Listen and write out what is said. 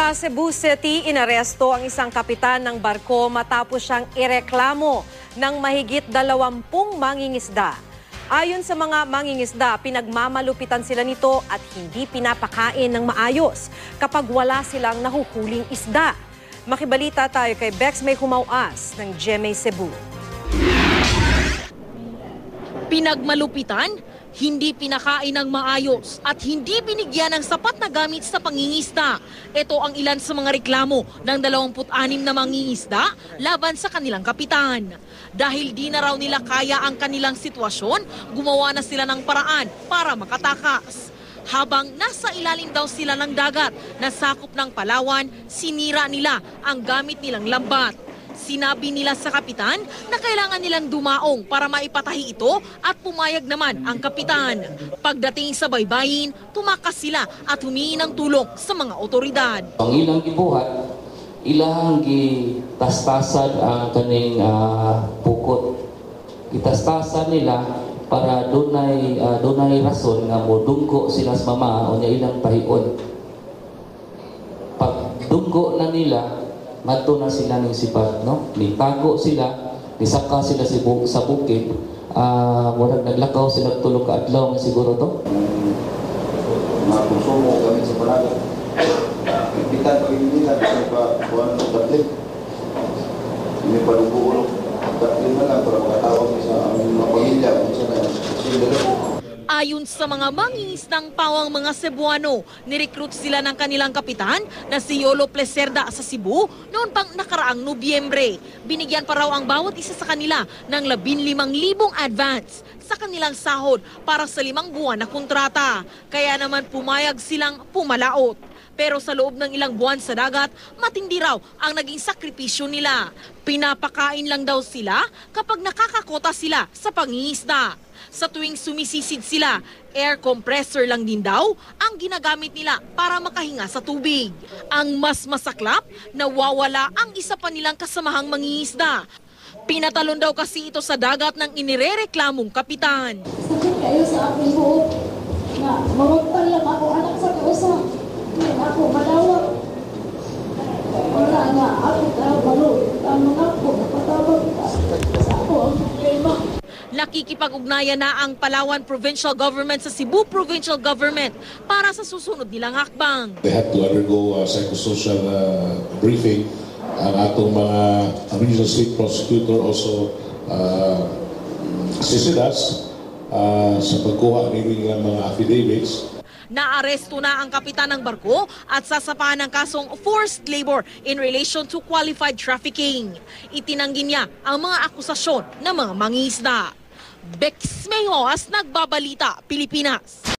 Sa Cebu City, inaresto ang isang kapitan ng barko matapos siyang ireklamo ng mahigit dalawampung mangingisda. Ayon sa mga mangingisda, pinagmamalupitan sila nito at hindi pinapakain ng maayos kapag wala silang nahuhuling isda. Makibalita tayo kay Bex May Humauas ng GMA Cebu. Pinagmalupitan, hindi pinakain ng maayos at hindi binigyan ng sapat na gamit sa pangingisda. Ito ang ilan sa mga reklamo ng 26 na mangingisda laban sa kanilang kapitan. Dahil di na raw nila kaya ang kanilang sitwasyon, gumawa na sila ng paraan para makatakas. Habang nasa ilalim daw sila ng dagat na sakop ng Palawan, sinira nila ang gamit nilang lambat. Sinabi nila sa kapitan na kailangan nilang dumaong para maipatahi ito at pumayag naman ang kapitan. Pagdating sa baybayin, tumakas sila at humingi ng tulong sa mga otoridad. Ang ilang gibuhat, ilang gitastasan ang kaning ah, pukot. Gitastasan nila para dunay uh, dunay rason nga modunggo sila sa mama o niya ilang pahion. Pag dunggo na nila, madto na sila ng sipat, no? Nitago sila, nisaka sila sa, bu- sa bukid. Ah, murag naglakaw sila tulog ka adlaw nga siguro to. mga konsumo gamit sa panagat. Ipitan pa rin nila kasi pa kuhan ng tablet. Hindi pa lubuulog. Tablet na lang para makatawag sa aming mga pamilya kung saan na sila. Ayon sa mga mangingisdang pawang mga Cebuano, nirecruit sila ng kanilang kapitan na si Yolo Plecerda sa Cebu noon pang nakaraang Nobyembre. Binigyan pa raw ang bawat isa sa kanila ng 15,000 advance sa kanilang sahod para sa limang buwan na kontrata. Kaya naman pumayag silang pumalaot. Pero sa loob ng ilang buwan sa dagat, matindi raw ang naging sakripisyo nila. Pinapakain lang daw sila kapag nakakakota sila sa pangingisda. Sa tuwing sumisisid sila, air compressor lang din daw ang ginagamit nila para makahinga sa tubig. Ang mas masaklap, nawawala ang isa pa nilang kasamahang mangingisda. Pinatalon daw kasi ito sa dagat ng inirereklamong kapitan. sakit kayo sa aking buhok na mawagtan lang ako anak sa kausa Nakikipag-ugnayan na ang Palawan Provincial Government sa Cebu Provincial Government para sa susunod nilang hakbang. They had to undergo a psychosocial uh, briefing. Ang atong mga regional state prosecutor also uh, assisted us uh, sa pagkuha ng mga affidavits Naaresto na ang kapitan ng barko at sasapahan ng kasong forced labor in relation to qualified trafficking. Itinanggi niya ang mga akusasyon ng mga mangisda. Bex Mayos, nagbabalita, Pilipinas.